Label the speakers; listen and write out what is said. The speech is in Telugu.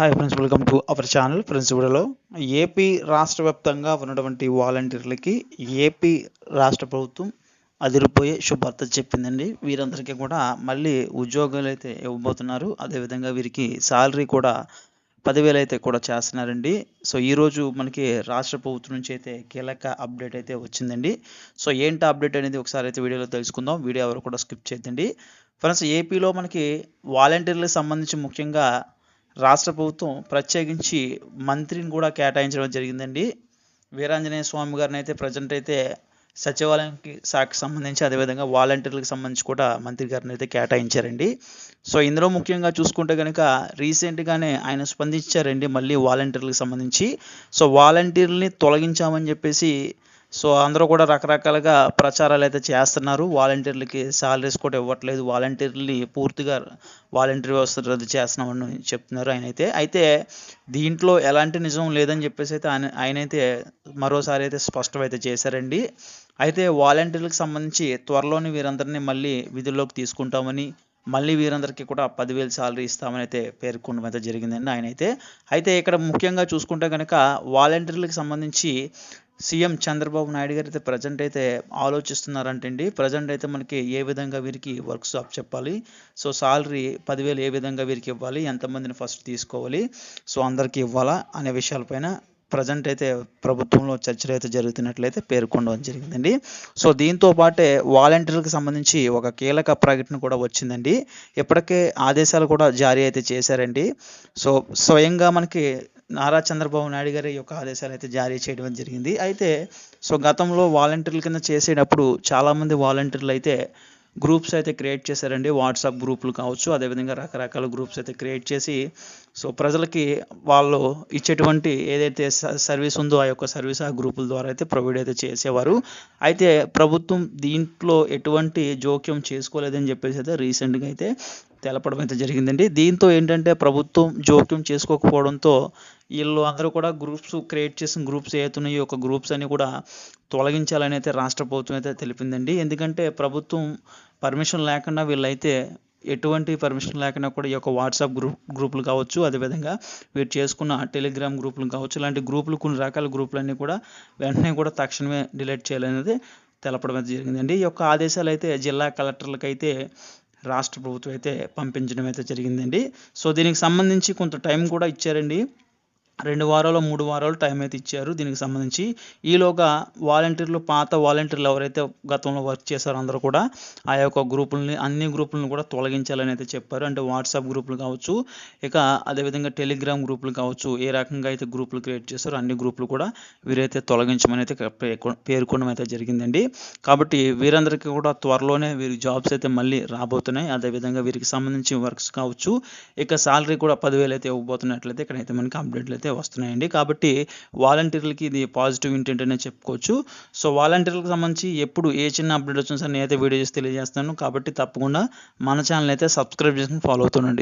Speaker 1: Hi friends welcome to our channel friends వీడియోలో ఏపీ రాష్ట్ర వ్యాప్తంగా ఉన్నటువంటి వాలంటీర్లకి ఏపీ రాష్ట్ర ప్రభుత్వం అదిరిపోయే శుభార్త చెప్పిందండి. వీరందరికీ కూడా మళ్ళీ ఉద్యోగాలు అయితే ఇవ్వబోతున్నారు. అదేవిధంగా వీరికి శాలరీ కూడా పదివేలు అయితే కూడా చేస్తున్నారండి. సో ఈరోజు మనకి రాష్ట్ర ప్రభుత్వం నుంచి అయితే కీలక అప్డేట్ అయితే వచ్చిందండి. సో ఏంటి అప్డేట్ అనేది ఒకసారి అయితే వీడియోలో తెలుసుకుందాం. వీడియో ఎవరు కూడా స్కిప్ చేద్దండి ఫ్రెండ్స్ ఏపీలో మనకి వాలంటీర్లకు సంబంధించి ముఖ్యంగా రాష్ట్ర ప్రభుత్వం ప్రత్యేకించి మంత్రిని కూడా కేటాయించడం జరిగిందండి. వీరాంజనేయ స్వామి గారిని అయితే ప్రజెంట్ అయితే సచివాలయానికి శాఖకు సంబంధించి అదేవిధంగా వాలంటీర్లకు సంబంధించి కూడా మంత్రి గారిని అయితే కేటాయించారండి. సో ఇందులో ముఖ్యంగా చూసుకుంటే కనుక రీసెంట్గానే ఆయన స్పందించారండి మళ్ళీ వాలంటీర్లకు సంబంధించి. సో వాలంటీర్ని తొలగించామని చెప్పేసి సో అందరూ కూడా రకరకాలుగా ప్రచారాలు అయితే చేస్తున్నారు. వాలంటీర్లకి సాలరీస్ కూడా ఇవ్వట్లేదు. వాలంటీర్ని పూర్తిగా వాలంటీర్ వ్యవస్థ రద్దు చేస్తున్నామని చెప్తున్నారు ఆయన అయితే అయితే దీంట్లో ఎలాంటి నిజం లేదని చెప్పేసి అయితే ఆయన ఆయన అయితే మరోసారి అయితే స్పష్టం అయితే చేశారండి. అయితే వాలంటీర్లకు సంబంధించి త్వరలోనే వీరందరినీ మళ్ళీ విధుల్లోకి తీసుకుంటామని మళ్ళీ వీరందరికీ కూడా పదివేలు సాలరీ ఇస్తామని అయితే పేర్కొనడం అయితే జరిగిందండి ఆయన అయితే అయితే ఇక్కడ ముఖ్యంగా చూసుకుంటే కనుక వాలంటీర్లకు సంబంధించి సీఎం చంద్రబాబు నాయుడు గారు అయితే ప్రజెంట్ అయితే ఆలోచిస్తున్నారంటండి. ప్రజెంట్ అయితే మనకి ఏ విధంగా వీరికి వర్క్ షాప్ చెప్పాలి? సో సాలరీ పదివేలు ఏ విధంగా వీరికి ఇవ్వాలి? ఎంతమందిని ఫస్ట్ తీసుకోవాలి? సో అందరికీ ఇవ్వాలా? అనే విషయాలపైన ప్రజెంట్ అయితే ప్రభుత్వంలో చర్చలు అయితే జరుగుతున్నట్లయితే పేర్కొనడం జరిగిందండి. సో దీంతో పాటే వాలంటీర్లకు సంబంధించి ఒక కీలక ప్రకటన కూడా వచ్చిందండి. ఇప్పటికే ఆదేశాలు కూడా జారీ అయితే చేశారండి. సో స్వయంగా మనకి నారా చంద్రబాబు నాయుడు గారి యొక్క ఆదేశాలు అయితే జారీ చేయడం జరిగింది. అయితే సో గతంలో వాలంటీర్ల కింద చేసేటప్పుడు చాలామంది వాలంటీర్లు అయితే గ్రూప్స్ అయితే క్రియేట్ చేశారండి. వాట్సాప్ గ్రూపులు కావచ్చు అదేవిధంగా రకరకాల గ్రూప్స్ అయితే క్రియేట్ చేసి సో ప్రజలకి వాళ్ళు ఇచ్చేటువంటి ఏదైతే సర్వీస్ ఉందో ఆ యొక్క సర్వీస్ ఆ గ్రూపుల ద్వారా అయితే ప్రొవైడ్ అయితే చేసేవారు. అయితే ప్రభుత్వం దీంట్లో ఎటువంటి జోక్యం చేసుకోలేదని చెప్పేసి అయితే రీసెంట్గా అయితే తెలపడం అయితే జరిగిందండి. దీంతో ఏంటంటే ప్రభుత్వం జోక్యం చేసుకోకపోవడంతో వీళ్ళు అందరూ కూడా గ్రూప్స్ క్రియేట్ చేసిన గ్రూప్స్ ఏతున్నాయి ఒక గ్రూప్స్ అని కూడా తొలగించాలని అయితే రాష్ట్ర ప్రభుత్వం అయితే తెలిపిందండి. ఎందుకంటే ప్రభుత్వం పర్మిషన్ లేకుండా వీళ్ళైతే ఎటువంటి పర్మిషన్ లేకుండా కూడా ఈ యొక్క వాట్సాప్ గ్రూప్ గ్రూపులు కావచ్చు అదేవిధంగా వీరు చేసుకున్న టెలిగ్రామ్ గ్రూపులు కావచ్చు ఇలాంటి గ్రూపులు కొన్ని రకాల గ్రూపులన్నీ కూడా వెంటనే కూడా తక్షణమే డిలీట్ చేయాలనేది తెలపడం అయితే జరిగిందండి. ఈ యొక్క ఆదేశాలు అయితే జిల్లా కలెక్టర్లకు అయితే రాష్ట్ర ప్రభుత్వం అయితే పంపించడం అయితే జరిగిందండి. సో దీనికి సంబంధించి కొంత టైం కూడా ఇచ్చారండి. రెండు వారాలు మూడు వారాలు టైం అయితే ఇచ్చారు. దీనికి సంబంధించి ఈలోగా వాలంటీర్లు పాత వాలంటీర్లు ఎవరైతే గతంలో వర్క్ చేశారో అందరూ కూడా ఆ యొక్క గ్రూపులని అన్ని గ్రూపులను కూడా తొలగించాలని అయితే చెప్పారు. అంటే వాట్సాప్ గ్రూపులు కావచ్చు ఇక అదేవిధంగా టెలిగ్రామ్ గ్రూపులు కావచ్చు ఏ రకంగా అయితే గ్రూపులు క్రియేట్ చేశారో అన్ని గ్రూపులు కూడా వీరైతే తొలగించమని అయితే పేర్కొనడం అయితే జరిగిందండి. కాబట్టి వీరందరికీ కూడా త్వరలోనే వీరి జాబ్స్ అయితే మళ్ళీ రాబోతున్నాయి. అదేవిధంగా వీరికి సంబంధించి వర్క్స్ కావచ్చు. ఇక సాలరీ కూడా పదివేలు అయితే ఇవ్వబోతున్నట్లయితే ఇక్కడైతే మనకి అప్డేట్లు అయితే వస్తున్నాయండి. కాబట్టి వాలంటీర్లకి ఇది పాజిటివ్ ఇంటెంట్ అనే చెప్పుకోవచ్చు. సో వాలంటీర్లకు సంబంధించి ఎప్పుడు ఏ చిన్న అప్డేట్ వచ్చినా సరే నేనైతే వీడియో చేసి తెలియజేస్తాను కాబట్టి తప్పకుండా మన ఛానల్ అయితే సబ్స్క్రైబ్ చేసుకుని ఫాలో అవుతుండండి.